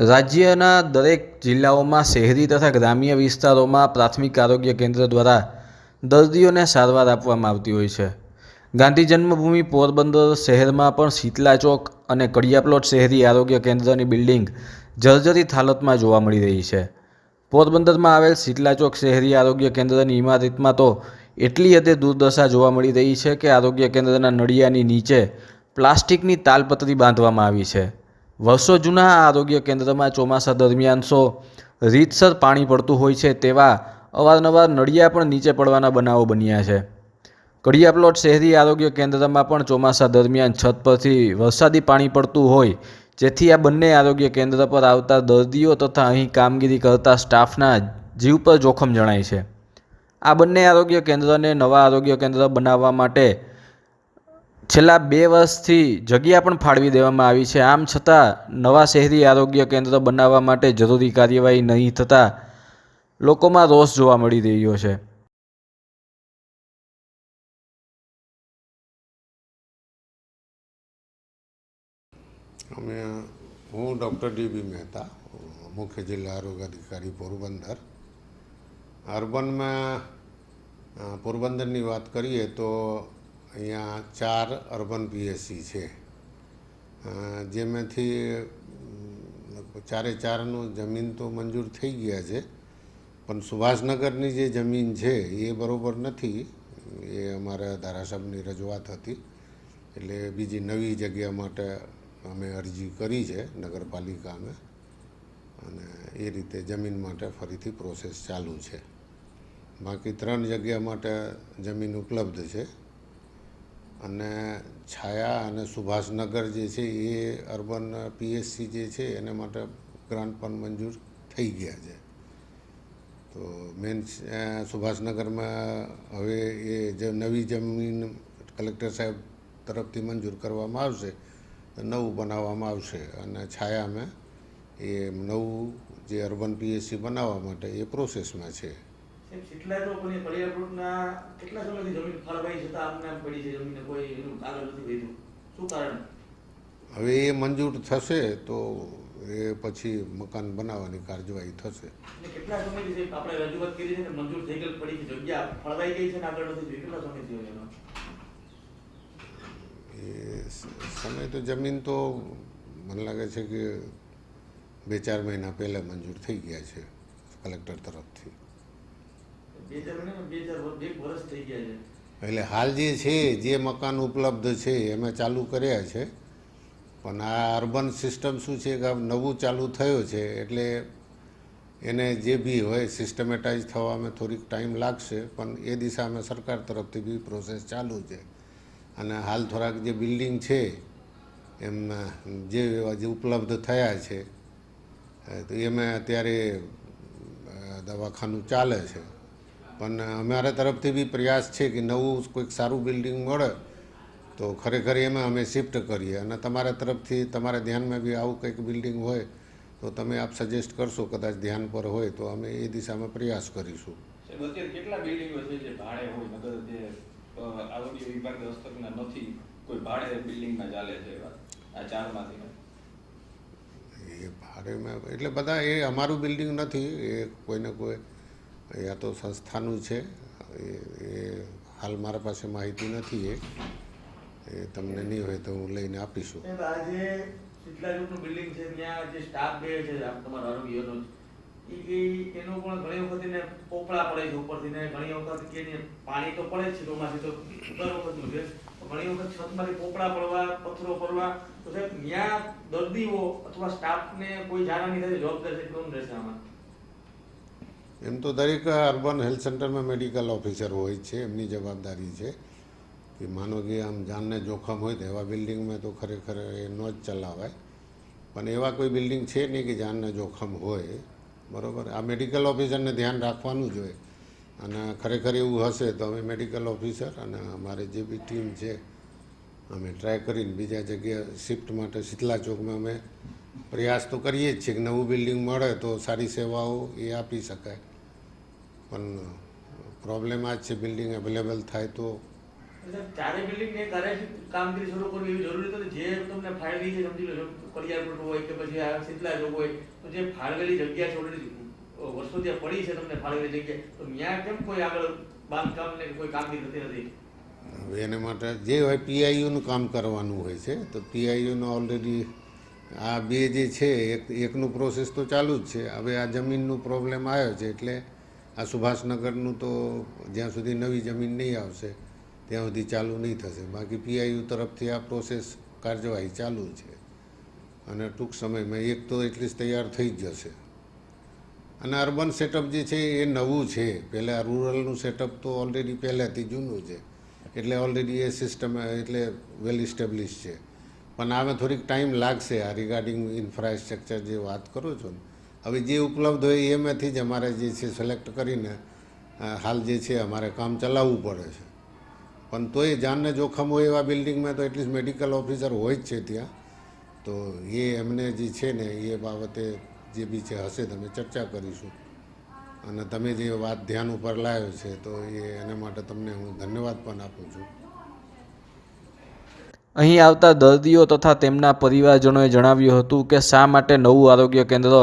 રાજ્યના દરેક જિલ્લાઓમાં શહેરી તથા ગ્રામ્ય વિસ્તારોમાં પ્રાથમિક આરોગ્ય કેન્દ્ર દ્વારા દર્દીઓને સારવાર આપવામાં આવતી હોય છે. ગાંધી જન્મભૂમિ પોરબંદર શહેરમાં પણ શીતલા ચોક અને કડિયાપ્લોટ શહેરી આરોગ્ય કેન્દ્રની બિલ્ડિંગ જર્જરિત હાલતમાં જોવા મળી રહી છે. પોરબંદરમાં આવેલ શીતલા ચોક શહેરી આરોગ્ય કેન્દ્રની ઇમારતમાં તો એટલી હદે દુર્દશા જોવા મળી રહી છે કે આરોગ્ય કેન્દ્રના નળિયાની નીચે પ્લાસ્ટિકની તાલપત્રી બાંધવામાં આવી છે. વર્ષો જૂના આરોગ્ય કેન્દ્રમાં ચોમાસા દરમિયાન સો રીતસર પાણી પડતું હોય છે તેવા અવારનવાર નળિયા પણ નીચે પડવાના બનાવો બન્યા છે. કડિયાપ્લોટ શહેરી આરોગ્ય કેન્દ્રમાં પણ ચોમાસા દરમિયાન છત પરથી વરસાદી પાણી પડતું હોય, જેથી આ બંને આરોગ્ય કેન્દ્ર પર આવતા દર્દીઓ તથા અહીં કામગીરી કરતા સ્ટાફના જીવ પર જોખમ જણાય છે. આ બંને આરોગ્ય કેન્દ્રને નવા આરોગ્ય કેન્દ્ર બનાવવા માટે છેલ્લા બે વર્ષથી જગ્યા પણ ફાળવી દેવામાં આવી છે. આમ છતાં, નવા શહેરી આરોગ્ય કેન્દ્ર બનાવવા માટે જરૂરી કાર્યવાહી નહીં થતાં લોકોમાં રોષ જોવા મળી રહ્યો છે. અમે, હું ડૉક્ટર ડીબી મહેતા, મુખ્ય જિલ્લા આરોગ્ય અધિકારી પોરબંદર. અર્બનમાં પોરબંદરની વાત કરીએ તો અહીંયા ચાર અર્બન પીએસસી છે. જેમાંથી ચારે ચારનું જમીન તો મંજૂર થઈ ગયા છે. પણ સુભાષનગરની જે જમીન છે, એ બરાબર નથી. એ અમારા ધારાસભ્યની રજૂઆત હતી. એટલે બીજી નવી જગ્યા માટે અમે અરજી કરી છે નગરપાલિકાને અને એ રીતે જમીન માટે ફરીથી પ્રોસેસ ચાલુ છે. બાકી ત્રણ જગ્યા માટે જમીન ઉપલબ્ધ છે. અને છાયા અને સુભાષનગર જે છે એ અર્બન પીએસસી જે છે એને માટે ગ્રાન્ટ પણ મંજૂર થઈ ગયા છે. તો મેન સુભાષનગરમાં હવે એ જે નવી જમીન કલેક્ટર સાહેબ તરફથી મંજૂર કરવામાં આવશે નવું બનાવવામાં આવશે અને છાયામાં એ નવું જે અર્બન પીએસસી બનાવવા માટે એ પ્રોસેસમાં છે. સાહેબ, શીતલા ચોક અને કડિયા પ્લોટના કેટલા સમયથી જમીન ફાળવાઈ છતાં આમને આમ પડી છે જમીન કોઈ એનું કાગળ નથી વધ્યું. શું કારણ? હવે એ મંજૂર થશે તો એ પછી મકાન બનાવવાની કાર્યવાહી થશે. કેટલા સમયથી આપણે રજૂઆત કરી છે મંજૂર થઈ ગયેલ પડી છે. જગ્યા ફળવાઈ ગઈ છે ને આગળ નથી કેટલા સમય એનો? એ સમય તો જમીન તો મને લાગે છે કે બે ચાર મહિના પહેલાં મંજૂર થઈ ગયા છે કલેક્ટર તરફથી. એટલે હાલ જે છે, જે મકાન ઉપલબ્ધ છે, એમાં ચાલુ કર્યા છે. પણ આ અર્બન સિસ્ટમ શું છે કે નવું ચાલુ થયું છે, એટલે એને જે બી હોય સિસ્ટમેટાઇઝ થવામાં થોડીક ટાઈમ લાગશે, પણ એ દિશામાં સરકાર તરફથી બી પ્રોસેસ ચાલુ છે. અને હાલ થોડાક જે બિલ્ડિંગ છે, એમ, જે જે ઉપલબ્ધ થયા છે તો એમાં અત્યારે દવાખાનું ચાલે છે. પણ અમારા તરફથી બી પ્રયાસ છે કે નવું કોઈક સારું બિલ્ડિંગ મળે તો ખરેખર એમાં અમે શિફ્ટ કરીએ. અને તમારા તરફથી તમારા ધ્યાનમાં બી આવું કંઈક બિલ્ડિંગ હોય તો તમે આપ સજેસ્ટ કરશો કદાચ ધ્યાન પર હોય તો અમે એ દિશામાં પ્રયાસ કરીશું. કેટલા બિલ્ડિંગો છે જે ભાડે હોય નગર જે અ, વિભાગ હસ્તકના નથી કોઈ ભાડે બિલ્ડિંગમાં ચાલે છે આ ચારમાંથી? એ ભાડેમાં એટલે બધા એ અમારું બિલ્ડિંગ નથી એ કોઈને કોઈ યા તો સંસ્થાનું છે. એ એ હાલ મારા પાસે માહિતી નથી એ એ તમને નહીં હોય તો હું લઈને આપીશું. સાહેબ, આ જે શીતલા ચોકનું બિલ્ડિંગ છે, ત્યાં જે સ્ટાફ બે છે તમારા આરોગ્યનો એ, એ- એનું પણ ઘણી વખત એને પોપડા પડે છે ઉપરથી ને ઘણી વખત કે પાણી તો પડે છે ચોમાસે તો દર છે. ઘણી વખત છતમાંથી પોપડા પડવા, પથ્થરો પડવા, તો સાહેબ, ત્યાં દર્દીઓ અથવા સ્ટાફને કોઈ જાણવાની થાય જવાબદાર કોણ રહેશે આમાં? એમ તો દરેક અર્બન હેલ્થ સેન્ટરમાં મેડિકલ ઓફિસર હોય છે, એમની જવાબદારી છે કે માનો કે આમ જાનને જોખમ હોય તો એવા બિલ્ડિંગમાં તો ખરેખર એ ન જ ચલાવાય. પણ એવા કોઈ બિલ્ડિંગ છે નહીં કે જાનને જોખમ હોય. બરાબર? આ મેડિકલ ઓફિસરને ધ્યાન રાખવાનું જોઈએ અને ખરેખર એવું હશે તો અમે મેડિકલ ઓફિસર અને અમારે જે બી ટીમ છે, અમે ટ્રાય કરીને બીજા જગ્યાએ શિફ્ટ માટે શીતલા ચોકમાં અમે પ્રયાસ તો કરીએ જ છીએ કે નવું બિલ્ડિંગ મળે તો સારી સેવાઓ એ આપી શકાય. પણ પ્રોબ્લેમ આ છે બિલ્ડિંગ અવેલેબલ થાય તો. ત્યારે બિલ્ડિંગ ને ત્યારે કામગીરી શરૂ કરવી એવી જરૂરી નથી. જે તમને ફાળવી છે સમજી લો કડિયાર હોય કે પછી આ શીતલા ચોક હોય તો જે ફાળવેલી જગ્યા છે ઓલરેડી વર્ષો ત્યાં પડી છે તમને ફાળવેલી જગ્યા. તો ત્યાં કેમ કોઈ આગળ બાંધકામ ને કોઈ કામગીરી થતી નથી? હવે એના માટે જે હોય પીઆઈયુનું કામ કરવાનું હોય છે તો પીઆઈયુનું ઓલરેડી આ બે જે છે એક એકનું પ્રોસેસ તો ચાલુ જ છે. હવે આ જમીનનું પ્રોબ્લેમ આવ્યો છે એટલે આ સુભાષનગરનું તો જ્યાં સુધી નવી જમીન નહીં આવશે, ત્યાં સુધી ચાલુ નહીં થશે. બાકી પીઆઈયુ તરફથી આ પ્રોસેસ કાર્યવાહી ચાલુ છે. અને ટૂંક સમયમાં એક તો એટલીસ્ટ તૈયાર થઈ જ જશે. અને અર્બન સેટઅપ જે છે એ નવું છે. પહેલાં રૂરલનું સેટઅપ તો ઓલરેડી પહેલાંથી જૂનું છે. એટલે ઓલરેડી એ સિસ્ટમ, એટલે વેલ ઇસ્ટેબ્લિશ છે. પણ આમાં થોડીક ટાઈમ લાગશે. આ રિગાર્ડિંગ ઇન્ફ્રાસ્ટ્રક્ચર જે વાત કરો છો ને હવે જે ઉપલબ્ધ હોય એમાંથી જ અમારે જે છે સિલેક્ટ કરીને હાલ જે છે અમારે કામ ચલાવવું પડે છે. પણ તોય જાનને જોખમ હોય એવા બિલ્ડિંગમાં તો એટલીસ્ટ મેડિકલ ઓફિસર હોય જ છે ત્યાં. તો એ એમને જે છે ને એ બાબતે જે બી છે હશે તમે ચર્ચા કરીશું. અને તમે જે વાત ધ્યાન ઉપર લાવ્યો છે તો એ એના માટે તમને હું ધન્યવાદ પણ આપું છું. અહીં આવતા દર્દીઓ તથા તેમના પરિવારજનોએ જણાવ્યું હતું કે શા માટે નવું આરોગ્ય કેન્દ્ર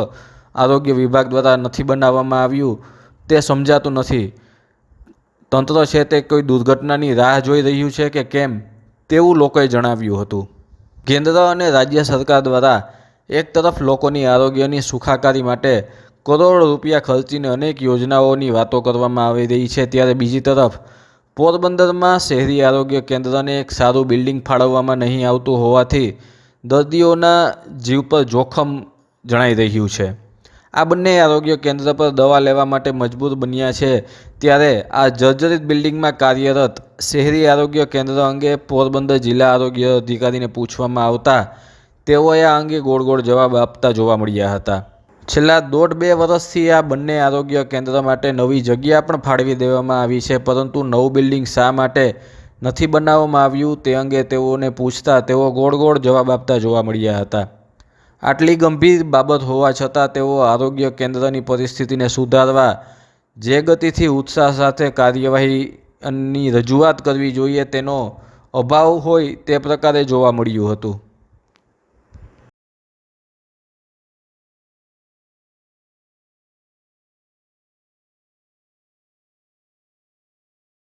આરોગ્ય વિભાગ દ્વારા નથી બનાવવામાં આવ્યું, તે સમજાતું નથી. તંત્ર છે તે કોઈ દુર્ઘટનાની રાહ જોઈ રહ્યું છે કે કેમ, તેવું લોકોએ જણાવ્યું હતું. કેન્દ્ર અને રાજ્ય સરકાર દ્વારા એક તરફ લોકોની આરોગ્યની સુખાકારી માટે કરોડો રૂપિયા ખર્ચીને અનેક યોજનાઓની વાતો કરવામાં આવી રહી છે, ત્યારે બીજી તરફ પોરબંદરમાં શહેરી આરોગ્ય કેન્દ્રને એક સારું બિલ્ડિંગ ફાળવવામાં નહીં આવતું હોવાથી દર્દીઓના જીવ પર જોખમ જણાઈ રહ્યું છે. આ બંને આરોગ્ય કેન્દ્ર પર દવા લેવા માટે મજબૂર બન્યા છે. ત્યારે આ જર્જરિત બિલ્ડિંગમાં કાર્યરત શહેરી આરોગ્ય કેન્દ્ર અંગે પોરબંદર જિલ્લા આરોગ્ય અધિકારીને પૂછવામાં આવતા તેઓએ આ અંગે ગોળ ગોળ જવાબ આપતા જોવા મળ્યા હતા. છેલ્લા દોઢ બે વર્ષથી આ બંને આરોગ્ય કેન્દ્ર માટે નવી જગ્યા પણ ફાળવી દેવામાં આવી છે, પરંતુ નવું બિલ્ડિંગ શા માટે નથી બનાવવામાં આવ્યું તે અંગે તેઓને પૂછતા તેઓ ગોળ ગોળ જવાબ આપતા જોવા મળ્યા હતા. આટલી ગંભીર બાબત હોવા છતાં તેઓ આરોગ્ય કેન્દ્રની પરિસ્થિતિને સુધારવા જે ગતિથી ઉત્સાહ સાથે કાર્યવાહીની રજૂઆત કરવી જોઈએ તેનો અભાવ હોય તે પ્રકારે જોવા મળ્યું હતું.